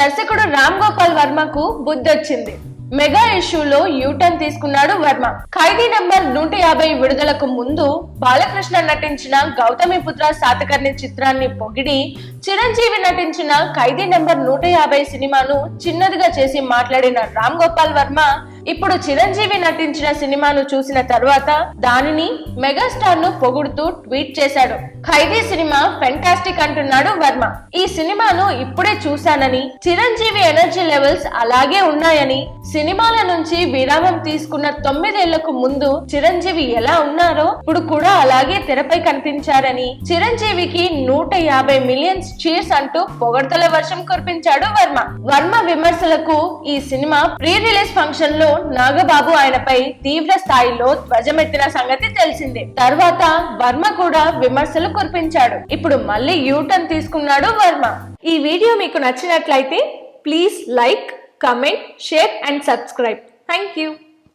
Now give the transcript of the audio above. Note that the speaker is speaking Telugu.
దర్శకుడు రామ్ గోపాల్ వర్మకు బుద్ధొచ్చింది. మెగా ఇష్యూలో యూటర్న్ తీసుకున్నాడు వర్మ. ఖైదీ నంబర్ నూట యాభై విడుదలకు ముందు బాలకృష్ణ నటించిన గౌతమి పుత్ర సాతకర్ణి చిత్రాన్ని పొగిడి చిరంజీవి నటించిన ఖైదీ నంబర్ నూట యాభై సినిమాను చిన్నదిగా చేసి మాట్లాడిన రామ్ గోపాల్ వర్మ ఇప్పుడు చిరంజీవి నటించిన సినిమాను చూసిన తర్వాత దానిని మెగాస్టార్ను పొగుడుతూ ట్వీట్ చేశాడు. ఖైదీ సినిమా ఫెంటాస్టిక్ అంటున్నాడు వర్మ. ఈ సినిమాను ఇప్పుడే చూశానని చిరంజీవి ఎనర్జీ లెవెల్స్ అలాగే ఉన్నాయని సినిమాల నుంచి విరామం తీసుకున్న తొమ్మిదేళ్ళకు ముందు చిరంజీవి ఎలా ఉన్నారో ఇప్పుడు కూడా అలాగే తెరపై కనిపించారని చిరంజీవికి నూట యాభై మిలియన్స్ చీర్స్ అంటూ పొగడ్తల వర్షం కురిపించాడు వర్మ. వర్మ విమర్శలకు ఈ సినిమా ప్రీ రిలీజ్ ఫంక్షన్లో నాగబాబు ఆయనపై తీవ్ర స్థాయిలో ధ్వజమెత్తిన సంగతి తెలిసిందే. తర్వాత వర్మ కూడా విమర్శలు కురిపించాడు. ఇప్పుడు మళ్ళీ యూటర్న్ తీసుకున్నాడు వర్మ. ఈ వీడియో మీకు నచ్చినట్లయితే please like comment share and subscribe. Thank you.